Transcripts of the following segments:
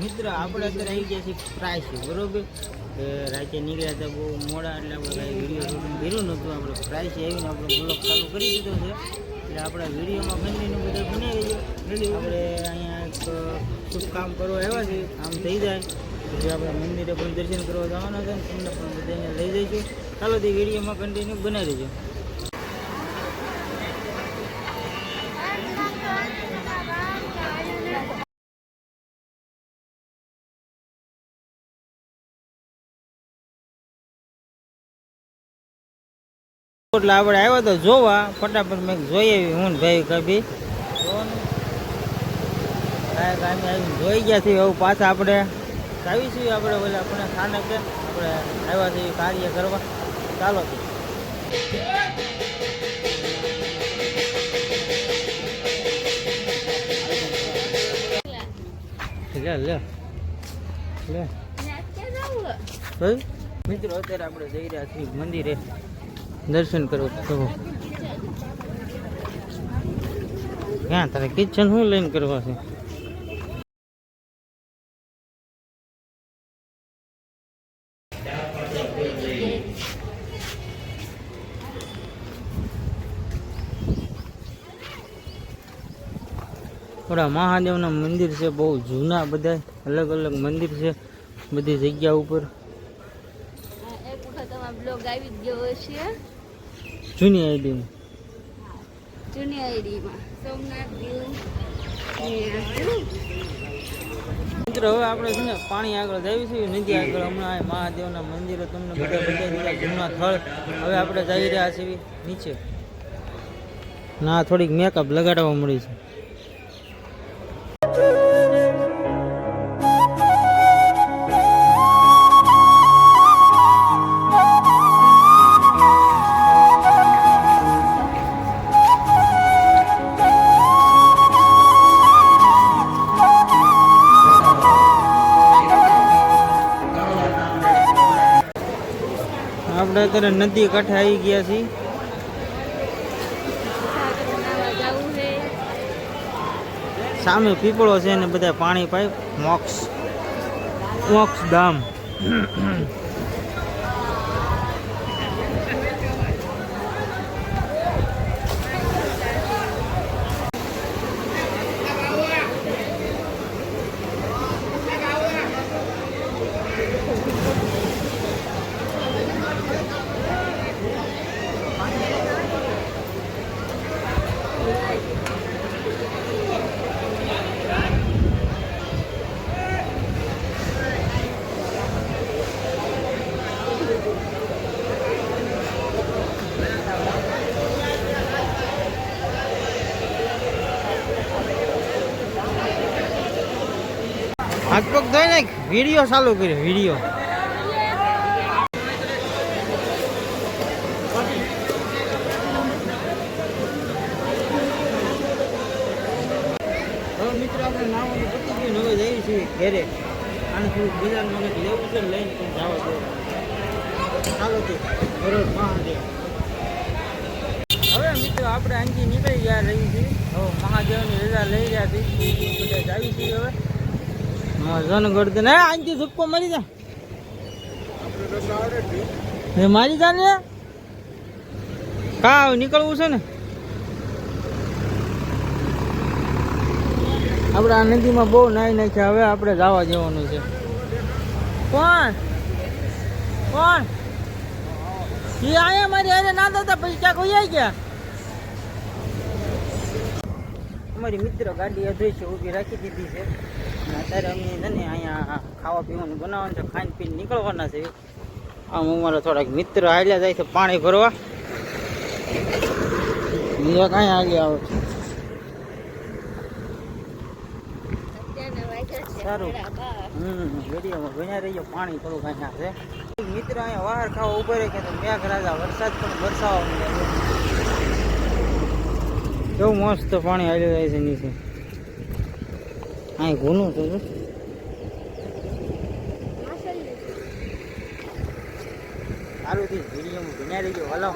મિત્ર, આપણે અત્યારે આવી ગયા છીએ પ્રાઇસ બરોબર? રાતે નીકળ્યા હતા બહુ મોડા, એટલે આપણે કાંઈ વીડિયો શૂટિંગ કર્યું નહોતું. આપણે પ્રાઇસ આવીને આપણે બ્લોક ચાલુ કરી દીધો છે. એટલે આપણા વિડીયોમાં કન્ટિન્યુ બધા બનાવી રેડી આપણે અહીંયા એક શુભ કામ કરવા આવ્યા છીએ. આમ થઈ જાય. પછી આપણે મંદિરે પણ દર્શન કરવા જવાના છે તમને પણ બધાને લઈ જઈશું. ચાલો તે વિડીયોમાં કન્ટિન્યુ બનાવી દેજો. એટલે આપણે આવ્યા તો જોવા ફટાફટ મેં જોઈ આવી હું ભાઈ કભી. જોઈ ગયા છીએ એવું પાછા આપણે આવી છીએ આપણે ઓલા આપણે સ્થાનક આપણે આવ્યા છીએ કાર્ય કરવા. ચાલો લે લે. લે. ભાઈ મિત્રો અત્યારે આપણે જઈ રહ્યા છીએ મંદિરે. દર્શન કરો ક્યાં તારે કિચન શું લઈને કરવા છે? થોડા મહાદેવના મંદિર છે, બહુ જૂના બધા, અલગ અલગ મંદિર છે, બધી જગ્યા ઉપર. એક વખત બ્લોગ આવી ગયો છે જૂની આઈડી જૂની આઈડીમાં સોમનાથ દીવ. મિત્રો હવે આપણે છે ને પાણી આગળ છીએ. નદી આગળ હમણાં મહાદેવના મંદિરો તમને બધા બધા દીધા જૂના સ્થળ હવે આપણે જઈ રહ્યા છીએ નીચે. ના થોડીક મેકઅપ લગાડવા મળી છે. આપણે અત્યારે નદી કાંઠે આવી ગયા છીએ. સામે પીપળો છે ને બધા પાણી પાઇપ, મોક્ષ મોક્ષ ધામ હાથ પગ ધોઈ નાખ વીડિયો ચાલુ કર્યો, વીડિયો. મિત્રો, આપણે નાવાનું પતી ગયું હવે ઘરે. આને થોડુંક બજારમાં કંઈક લેવું છે લઈને પણ જવા દો. ચાલો બરોબર મહાદેવ. હવે મિત્રો, આપણે અહીંથી નીકળી ગયા રહી છીએ. હવે મહાદેવની રજા લઈ રહ્યા છીએ. બધા જાવી છીએ હવે. હા જન ગળતે ને અહીંથી ધુપકો મરી જા. એ મારી જા ને. કા હવે નીકળવું છે ને? આપણે આ નદીમાં બહુ નાઈ નાખ્યા. હવે આપણે જવા જવાનું છે. કોણ? કોણ? એ આયા મારી હારે ના દાદા પછી ક્યાંક ઉઈ ગયા. અમારી મિત્ર ગાડી અધોઈ છે ઊભી રાખી દીધી છે. અને અત્યારે અમે છે ને અહીંયા ખાવા પીવાનું બનાવવાનું છે ખાઈને પીને નીકળવાના છે. આમ અમારા થોડાક મિત્ર હાલ્યા જાય છે પાણી ભરવા. બીજા કાંઈ હાલ્યા આવે છે. સારું. હમ વિડીયોમાં બન્યા રહીજો પાણી થોડુંક અહીંયા છે. મિત્ર અહીંયા બહાર ખાવા ઊભા રહે કે તો મેઘરાજા વરસાદ પણ વરસાવા મળ્યા કેવું મસ્ત પાણી હાલ્યું જાય છે નીચે. અહીં ઘૂનું તો જો. સારું વિડીયોમાં બન્યા રહીજો હલો.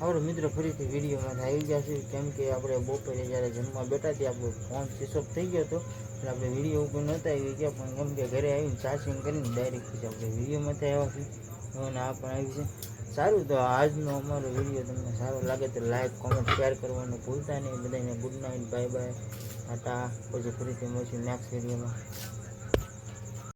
આપણો મિત્ર, ફરીથી વિડીયોમાં આવી ગયા છે કેમ કે આપણે બપોરે જ્યારે જમવા બેઠા ત્યાં આપણો ફોન સ્વિચ થઈ ગયો હતો. એટલે આપણે વીડિયો ઉપર નહોતા આવી ગયા, પણ કેમ કે ઘરે આવીને ચાર્જિંગ કરીને ડાયરેક્ટ આપણે વિડીયોમાંથી આવ્યા છીએ. અને આ પણ આવી છે. સારું તો આજનો અમારો વીડિયો તમને સારો લાગે તો લાઈક કોમેન્ટ શેર કરવાનું ભૂલતા નહીં. બધાને good night bye bye tata. પછી ફરીથી મળશું નેક્સ્ટ વિડીયોમાં